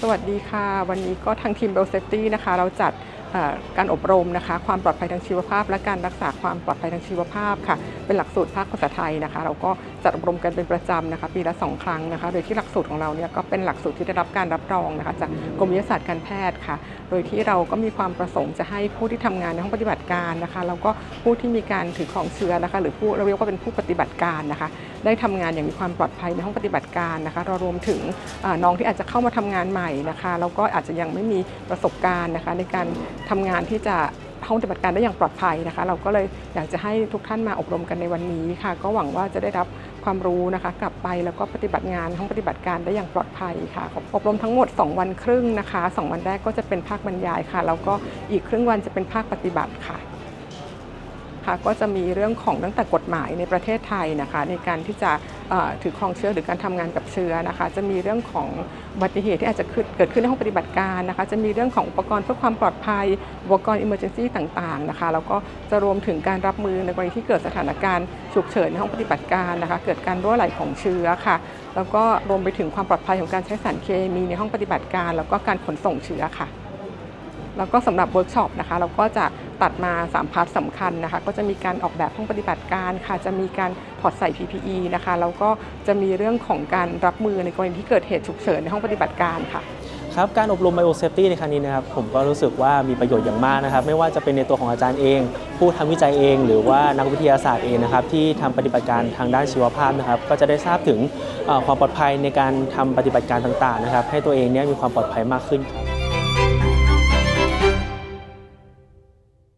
สวัสดีค่ะ วันนี้ก็ทางทีมเบลเซฟตี้นะคะ เราจัด การอบรมนะคะ ความปลอดภัยทางชีวภาพ และการรักษาความปลอดภัยทางชีวภาพค่ะ เป็นหลักสูตรภาคภาษาไทยนะคะ เราก็จัดอบรมกันเป็นประจำนะคะ ปีละ 2 ครั้งนะคะ โดยที่หลักสูตรของเราเนี่ยก็เป็นหลักสูตรที่ได้รับการรับรองนะคะจากกรมวิทยาศาสตร์การแพทย์ค่ะ โดยที่เราก็มีความประสงค์จะให้ผู้ที่ทำงานในห้องปฏิบัติการนะคะแล้วก็ผู้ที่มีการถือของเชื้อนะคะ หรือผู้เราเรียกว่าเป็นผู้ปฏิบัติการนะคะ ได้ทำงานอย่างมีความปลอดภัยในห้องปฏิบัติการนะคะ เรารวมถึงน้องที่อาจจะเข้ามาทำงานใหม่นะคะแล้วก็อาจจะยังไม่มีประสบการณ์นะคะในการทำงานที่จะห้องปฏิบัติการได้อย่างปลอดภัยนะคะ เราก็เลยอยากจะให้ทุกท่านมาอบรมกันในวันนี้ค่ะ ก็หวังว่าจะได้รับความรู้นะคะ กลับไปแล้วก็ปฏิบัติงานห้องปฏิบัติการได้อย่างปลอดภัยค่ะ อบรมทั้งหมด 2 วันครึ่งนะคะสองวันแรกก็จะเป็นภาคบรรยายค่ะแล้วก็อีกครึ่งวันจะเป็นภาคปฏิบัติค่ะค่ะก็จะมีเรื่องของตั้งแต่กฎหมายในประเทศไทยนะคะ ในการที่จะ ถือครองเชื้อหรือการทำงานกับเชื้อนะคะ จะมีเรื่องของอุบัติเหตุที่อาจจะเกิดขึ้นในห้องปฏิบัติการนะคะ จะมีเรื่องของอุปกรณ์เพื่อความปลอดภัย อุปกรณ์ emergency ต่างๆนะคะ แล้วก็จะรวมถึงการรับมือในกรณีที่เกิดสถานการณ์ฉุกเฉินในห้องปฏิบัติการนะคะ เกิดการรั่วไหลของเชื้อค่ะ แล้วก็รวมไปถึงความปลอดภัยของการใช้สารเคมีในห้องปฏิบัติการ แล้วก็การขนส่งเชื้อค่ะ แล้วก็สำหรับเวิร์กช็อปนะคะเราก็จะตัดมา 3 พาร์ทสำคัญนะคะ ก็จะมีการออกแบบห้องปฏิบัติการค่ะ จะมีการถอดใส่ PPE นะคะ แล้วก็จะมีเรื่องของการรับมือในกรณีที่เกิดเหตุฉุกเฉินในห้องปฏิบัติการค่ะครับการอบรม Biosafety ในครั้งนี้นะครับผมก็รู้สึกว่ามีประโยชน์อย่างมากนะครับ ไม่ว่าจะเป็นในตัวของอาจารย์เอง ผู้ทำวิจัยเอง หรือว่านักวิทยาศาสตร์เองนะครับที่ทำปฏิบัติการทางด้านชีวภาพนะครับ ก็จะได้ทราบถึงความปลอดภัยในการทำปฏิบัติการต่างๆนะครับ ให้ตัวเองเนี่ยมีความปลอดภัยมากขึ้นครับ